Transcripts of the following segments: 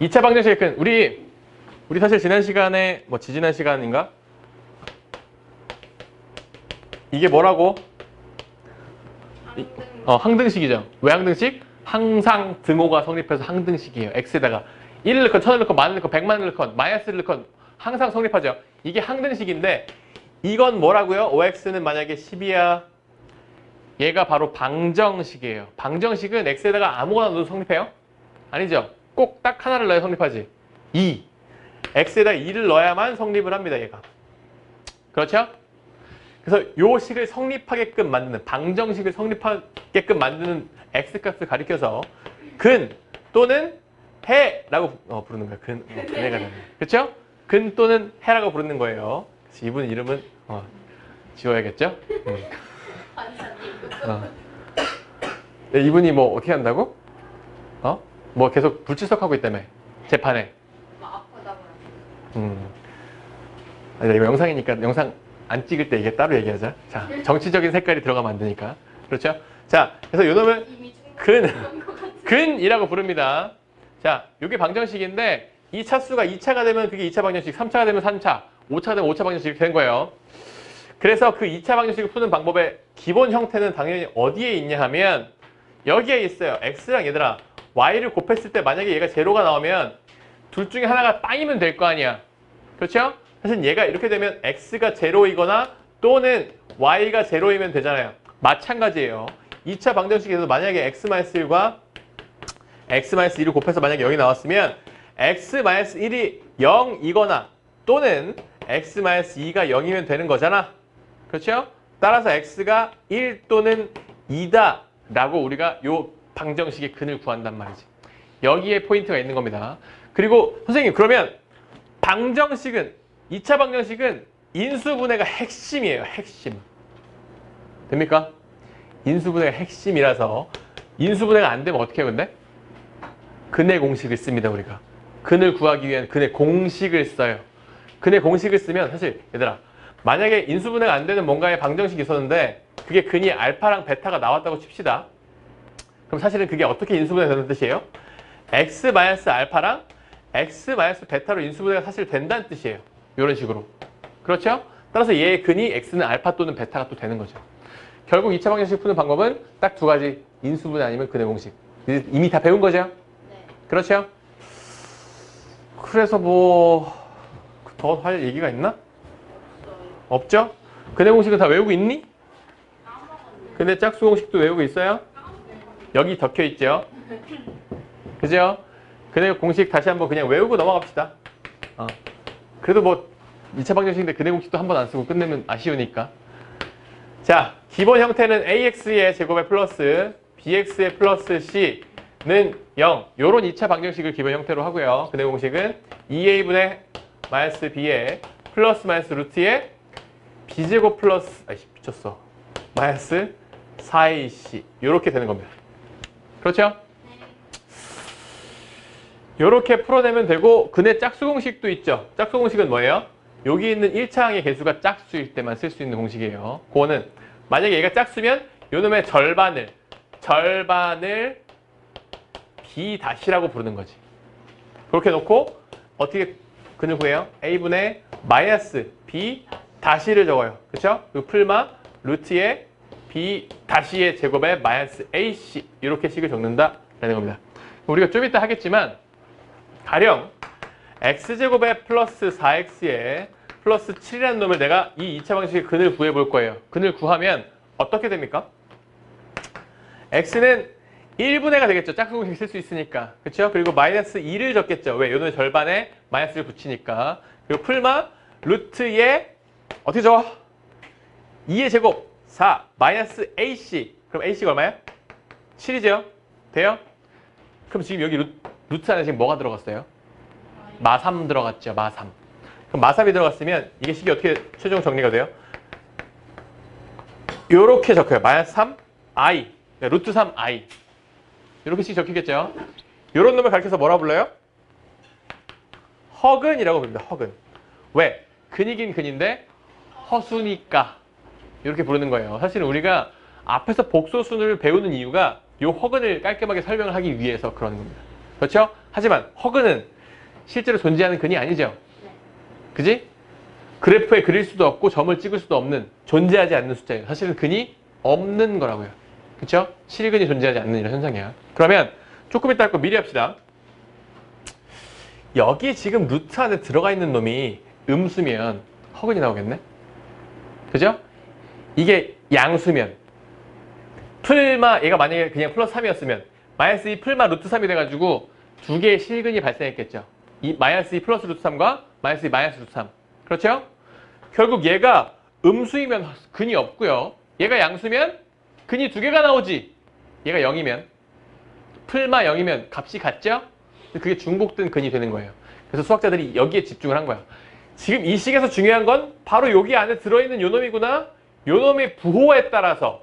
2차 방정식의 근 우리 우리 사실 지난 시간에 뭐 지지난 시간인가? 이게 뭐라고? 이- 어 항등식이죠. 왜 항등식? 항상 등호가 성립해서 항등식이에요. X에다가. 1을 넣건 1000을 넣건 만을 넣건 100만을 넣건 마이너스를 넣건 항상 성립하죠. 이게 항등식인데 이건 뭐라고요? 5x는 만약에 10이야. 얘가 바로 방정식이에요. 방정식은 x에다가 아무거나 넣어도 성립해요? 아니죠 꼭 딱 하나를 넣어야 성립하지 2 x에다 2를 넣어야만 성립을 합니다 얘가 그렇죠? 그래서 요 식을 성립하게끔 만드는 방정식을 성립하게끔 만드는 x값을 가리켜서 근 또는 해라고 어, 부르는 거예요 근, 어, 근해가 되는 그렇죠? 근 또는 해라고 부르는 거예요 그래서 이분 이름은 어, 지워야겠죠? 음. 어. 네, 이분이 뭐 어떻게 한다고? 어? 뭐 계속 불출석하고 있다며 재판에 음. 아니, 이거 영상이니까 영상 안 찍을 때 이게 따로 얘기하자. 자, 정치적인 색깔이 들어가면 안 되니까. 그렇죠? 자, 그래서 요 놈을 이미 근. 근이라고 부릅니다. 자, 이게 방정식인데 이 차수가 2차가 되면 그게 2차 방정식, 3차가 되면 3차, 5차가 되면 5차 방정식 이렇게 된 거예요. 그래서 그 2차 방정식을 푸는 방법의 기본 형태는 당연히 어디에 있냐 하면 여기에 있어요. x랑 얘들아 y를 곱했을 때 만약에 얘가 제로가 나오면 둘 중에 하나가 빵이면 될 거 아니야. 그렇죠? 사실 얘가 이렇게 되면 x가 제로이거나 또는 y가 제로이면 되잖아요. 마찬가지예요. 2차 방정식에서 만약에 x-1과 x-2를 곱해서 만약에 0이 나왔으면 x-1이 0이거나 또는 x-2가 0이면 되는 거잖아. 그렇죠? 따라서 x가 1 또는 2다 라고 우리가 요 방정식의 근을 구한단 말이지. 여기에 포인트가 있는 겁니다. 그리고 선생님 그러면 방정식은 2차 방정식은 인수분해가 핵심이에요. 핵심. 됩니까? 인수분해가 핵심이라서 인수분해가 안 되면 어떻게 해요 근데? 근의 공식을 씁니다 우리가. 근을 구하기 위한 근의 공식을 써요. 근의 공식을 쓰면 사실 얘들아 만약에 인수분해가 안 되는 뭔가의 방정식이 있었는데 그게 근이 알파랑 베타가 나왔다고 칩시다. 그럼 사실은 그게 어떻게 인수분해 되는 뜻이에요? x 마이너스 알파랑 x 마이너스 베타로 인수분해가 사실 된다는 뜻이에요. 이런 식으로. 그렇죠? 따라서 얘의 근이 x는 알파 또는 베타가 또 되는 거죠. 결국 2차 방정식 푸는 방법은 딱 두 가지. 인수분해 아니면 근의 공식. 이미 다 배운 거죠? 네. 그렇죠? 그래서 뭐 더 할 얘기가 있나? 없죠? 근의 공식은 다 외우고 있니? 근데 짝수 공식도 외우고 있어요? 여기 적혀 있죠? 그죠? 근의 공식 다시 한번 그냥 외우고 넘어갑시다. 어. 그래도 뭐 2차 방정식인데 근의 공식도 한번 안 쓰고 끝내면 아쉬우니까. 자, 기본 형태는 ax의 제곱에 플러스 bx의 플러스 c는 0. 요런 2차 방정식을 기본 형태로 하고요. 근의 공식은 2a분의 마이너스 b의 플러스 마이너스 루트의 b제곱 플러스 아이씨 미쳤어. 마이너스 4ac 요렇게 되는 겁니다. 그렇죠? 요렇게 풀어내면 되고 근의 짝수 공식도 있죠. 짝수 공식은 뭐예요? 여기 있는 1차항의 개수가 짝수일 때만 쓸 수 있는 공식이에요. 그거는 만약에 얘가 짝수면 요놈의 절반을 절반을 b 다시라고 부르는 거지. 그렇게 놓고 어떻게 근을 구해요? a분의 마이너스 b 다시를 적어요. 그렇죠? 그 풀마 루트의 b 다시의 제곱에 마이너스 ac 이렇게 식을 적는다라는 겁니다. 우리가 좀 이따 하겠지만 가령 x제곱에 플러스 4x에 플러스 7이라는 놈을 내가 이 2차 방식의 근을 구해 볼 거예요. 근을 구하면 어떻게 됩니까? x는 1분의 가 되겠죠. 짝수 공식 쓸 수 있으니까. 그렇죠? 그리고 마이너스 2를 적겠죠. 왜? 요놈의 절반에 마이너스를 붙이니까. 그리고 풀마 루트에 어떻게 적어? 2의 제곱 4 마이너스 ac 그럼 ac가 얼마야? 7이죠? 돼요? 그럼 지금 여기 루, 루트 안에 지금 뭐가 들어갔어요? 마3 들어갔죠. 마3. 그럼 마3이 들어갔으면 이게 식이 어떻게 최종 정리가 돼요? 요렇게 적혀요. 마이너스 3 i 그러니까 루트 3 i 이렇게 식 적히겠죠. 요런 놈을 가르쳐서 뭐라 불러요? 허근이라고 부릅니다. 허근. 왜? 근이긴 근인데 허수니까 이렇게 부르는 거예요. 사실은 우리가 앞에서 복소순을 배우는 이유가 요 허근을 깔끔하게 설명을 하기 위해서 그러는 겁니다. 그렇죠? 하지만 허그는 실제로 존재하는 근이 아니죠. 네. 그지? 그래프에 그릴 수도 없고 점을 찍을 수도 없는 존재하지 않는 숫자예요. 사실은 근이 없는 거라고요. 그렇죠? 실근이 존재하지 않는 이런 현상이야. 그러면 조금 이따 할거 미리 합시다. 여기 지금 루트 안에 들어가 있는 놈이 음수면 허근이 나오겠네? 그죠? 이게 양수면 풀마 얘가 만약에 그냥 플러스 3이었으면 마이너스 2 풀마 루트 3이 돼가지고 두 개의 실근이 발생했겠죠. 이 마이너스 2 플러스 루트 3과 마이너스 2 마이너스 루트 3. 그렇죠? 결국 얘가 음수이면 근이 없고요. 얘가 양수면 근이 두 개가 나오지. 얘가 0이면 풀마 0이면 값이 같죠? 그게 중복된 근이 되는 거예요. 그래서 수학자들이 여기에 집중을 한 거야. 지금 이 식에서 중요한 건 바로 여기 안에 들어있는 요 놈이구나. 요 놈의 부호에 따라서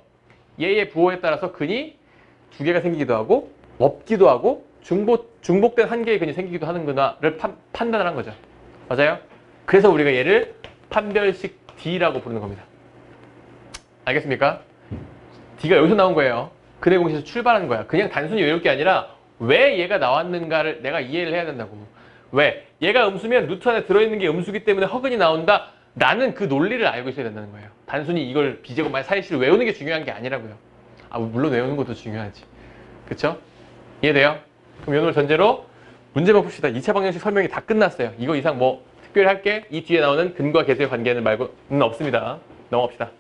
얘의 부호에 따라서 근이 두 개가 생기기도 하고 없기도 하고 중복, 중복된 한 개의 근이 생기기도 하는구나를 판, 판단을 한 거죠. 맞아요? 그래서 우리가 얘를 판별식 D라고 부르는 겁니다. 알겠습니까? D가 여기서 나온 거예요. 근해 공식에서 출발한 거야. 그냥 단순히 외울 게 아니라 왜 얘가 나왔는가를 내가 이해를 해야 된다고. 왜? 얘가 음수면 루트 안에 들어있는 게 음수기 때문에 허근이 나온다. 나는 그 논리를 알고 있어야 된다는 거예요. 단순히 이걸 비제곱만 사이식을 외우는 게 중요한 게 아니라고요. 아, 물론 외우는 것도 중요하지. 그쵸? 이해돼요? 그럼 오늘 전제로 문제만 봅시다. 2차 방정식 설명이 다 끝났어요. 이거 이상 뭐 특별히 할 게 이 뒤에 나오는 근과 계수의 관계는 말고는 없습니다. 넘어갑시다.